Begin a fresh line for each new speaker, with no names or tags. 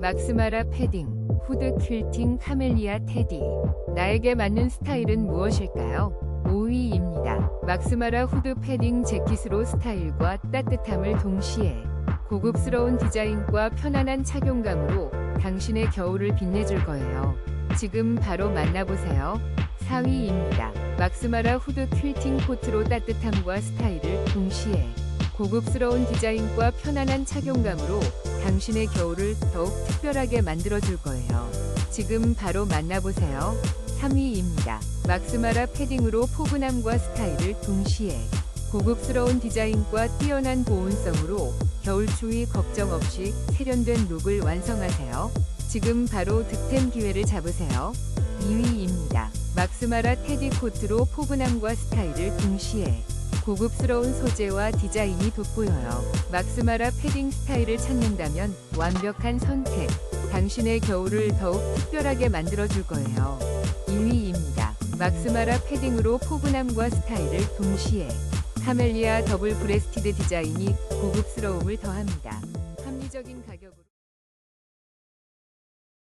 막스마라 패딩, 후드 퀼팅 카멜리아 테디. 나에게 맞는 스타일은 무엇일까요? 5위입니다. 막스마라 후드 패딩 재킷으로 스타일과 따뜻함을 동시에 고급스러운 디자인과 편안한 착용감으로 당신의 겨울을 빛내줄 거예요. 지금 바로 만나보세요. 4위입니다. 막스마라 후드 퀼팅 코트로 따뜻함과 스타일을 동시에 고급스러운 디자인과 편안한 착용감으로 당신의 겨울을 더욱 특별하게 만들어줄 거예요. 지금 바로 만나보세요. 3위입니다. 막스마라 패딩으로 포근함과 스타일을 동시에 고급스러운 디자인과 뛰어난 보온성으로 겨울 추위 걱정 없이 세련된 룩을 완성하세요. 지금 바로 득템 기회를 잡으세요. 2위입니다. 막스마라 테디 코트로 포근함과 스타일을 동시에 고급스러운 소재와 디자인이 돋보여요. 막스마라 패딩 스타일을 찾는다면 완벽한 선택. 당신의 겨울을 더욱 특별하게 만들어줄 거예요. 2위입니다. 막스마라 패딩으로 포근함과 스타일을 동시에 카멜리아 더블 브레스티드 디자인이 고급스러움을 더합니다. 합리적인 가격으로